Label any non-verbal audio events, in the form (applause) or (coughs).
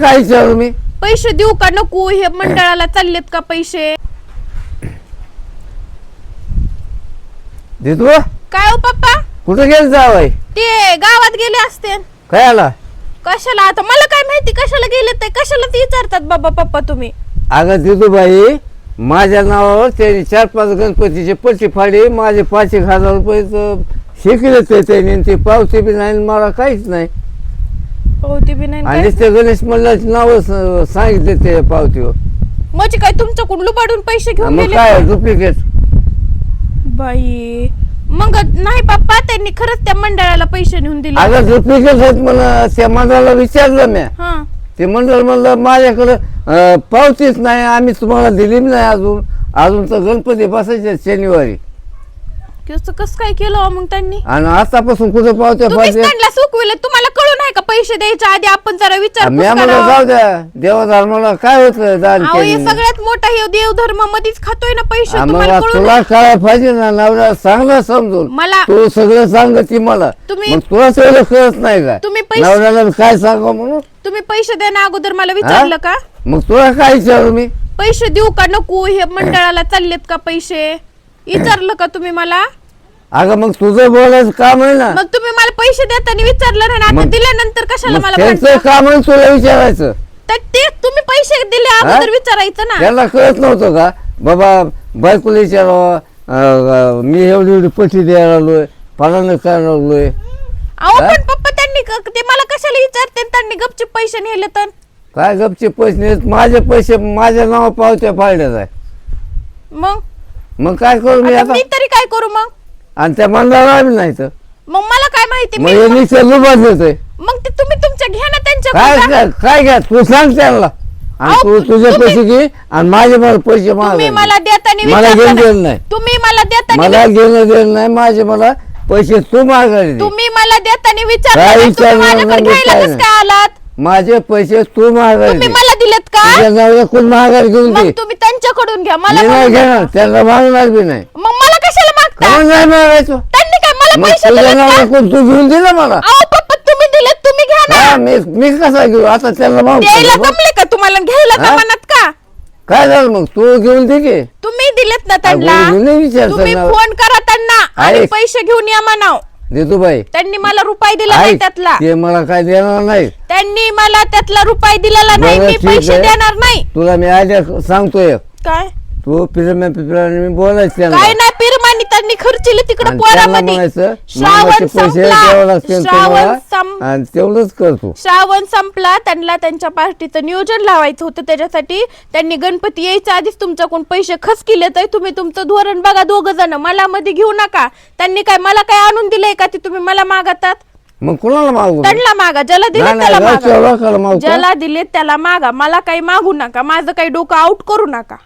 काय विचारू मी? पैसे देऊ का नको? हे मंडळाला चाललेत का पैसे? देतो. काय हो पप्पा? कुठं गेलं जावाय ते गावात गेले असते. काय आला? कशाला? आता मला काय माहिती कशाला गेले ते? कशाला ते विचारतात बाबा पप्पा तुम्ही? अगं देतो बाई माझ्या नावावर त्यांनी चार पाच गणपतीचे पैसे फाडे माझे पाच एक हजार रुपये शिकले ते त्यांनी आणि ते पावते बी नाही आणि मला काहीच नाही. ते बी नाही आणि काय? ते गणेश मंडळाचे नाव सांगितले ते पावतीवर म्हणजे काय तुमच्याकडून लुबाडून पैसे घेऊन मग गेले? काय डुप्लिकेट बाई मग नाही पप्पा त्यांनी खरंच त्या मंडळाला पैसे नेऊन दिले. अगं डुप्लिकेट आहेत त्या मंडळाला विचारलं मी. हा. ते मंडळ म्हणलं माझ्याकडं अं, पावतीच नाही आम्ही तुम्हाला दिली नाही अजून. अजून तर गणपती बसायचे शनिवारी. कसं कसं काय केलं हो मग त्यांनी? आणि आतापासून कुठं पावत्या तुम्हीच पाहिजे त्यांना सुकविले तुम्हाला कळू नाही का पैसे द्यायच्या आधी आपण जरा विचार मी जाऊ द्या. देवा धर्माला काय होतं दान अहो हे केली सगळ्यात मोठा हे देवधर्म मध्येच खातोय ना पैसे कळू तुला काय पाहिजे ना नवरा चांगलं समजून. मला तू सगळं सांगती मला. तुम्ही- मग तुला सगळं कळत नाही का? तुम्ही पैसे- नवऱ्याला काय सांगा म्हणून? तुम्ही पैसे देण्या अगोदर मला विचारलं का? मग तुला काय विचारू मी? पैसे देऊ का नको? हे मंडळाला चाललेत का पैसे? (coughs) विचारलं का तुम्ही मला? अगं मग तुझं बोलायचं काम आहे ना. मग तुम्ही मला पैसे देताना विचारलं ना आता मग- दिल्यानंतर कशाला मग मला त्यांचं भांडता? काम आहे तुला विचारायचं. तर ते तुम्ही पैसे दिले अगोदर विचारायचं ना. त्याला कळत नव्हतं का? बाबा बायकोला विचारावं अं, मी एवढी एवढी पट्टी द्यायला आलोय पालन करायला लागलोय. अहो हा? पण पप्पा त्यांनी क- ते मला कशाला विचारते? त्यांनी गपचे पैसे नेले तर. काय गपचे पैसे नाहीत, माझे पैसे माझ्या नावा पावत्या पाडल्यात आहे. मग? मग काय करू मी आता आता? मी तरी काय करू मग? आणि त्या मंडळाला आम्ही नाही तर. मग मला काय माहिती? मग मी निश्चय लुबाड होतोय मग ते तुम्ही तुमच्या घ्या ना त्यांच्या काय काय- काय घ्या? तू सांग त्यांना. आणि अहो, तू तुझे तुम्ही- पैसे घे आणि माझे मला पैसे मला देताना मला घेऊन नाही. देणं नाही. तुम्ही मला देताना मला घेणं देणं नाही माझे मला पैसे तू मागायला दे. तुम्ही मला देताना विचारलं काय नाही. तुम्ही विचारलं माझ्याकडे नाही, घ्यायला काय कसं काय आलात? माझे पैसे तू तुम्ही दे. मला दिलेत का? तुझ्या माघार घेऊन मग दे? तुम्ही त्यांच्याकडून घ्या मला मी नाही बोलू घेणार. त्यांना मागणार बी नाही. मग मला कशाला मागता? कोण नाही मागायचो? त्यांनी काय मला मग पैसे तुझ्या दिलेत नवऱ्या का? कोण तू घेऊन दे ना मला. अहो पप्पा तुम्ही तुम्ही घ्या ना. हा मी मी कसा घेऊ? आता त्यांना द्यायला मागतो जमले का तुम्हाला? घ्यायला हा? जमानात का? काय झालं मग? तू घेऊन दे की. तुम्ही दिलेत ना त्यांना. अगं, मी नाही विचारत तुम्ही ना. फोन करा त्यांना आणि ऐक. पैसे घेऊन या म्हणाव. देतो बाई. त्यांनी मला रुपये दिला नाही ऐक, त्यातला. ते मला काय देणार नाही. त्यांनी मला त्यातला रुपये दिलेला नाही बरं, मी ठीक पैसे आहे. देणार नाही. तुला मी आयडिया सांगतोय. काय? तू पिरम्या पिपऱ्याने मी बोलायचं त्यांना. काय नाही पिरमानी त्यांनी खर्चिले तिकडे आणि त्यांना पोरामध्ये म्हणायचं श्रावण मामाचे पैसे द्यावं संपला लागतील श्रावण तुम्हाला सं- आणि तेवढंच करतो श्रावण संपला त्यांना त्यांच्या पार्टीचं नियोजन लावायचं होतं त्याच्यासाठी त्यांनी गणपती यायच्या आधीच तुमच्याकडून पैसे खस केले तर तुम्ही तुमचं धोरण बघा दोघ जण. मला मध्ये घेऊ नका. त्यांनी काय मला काय आणून दिलंय का ते तुम्ही मला मागतात? मग कोणाला मागू? त्यांना मागा. ज्याला दिले नाही, त्याला मागा. मागतो. ज्याला दिले त्याला मागा. मला काही मागू नका. माझं काही डोकं आउट करू नका.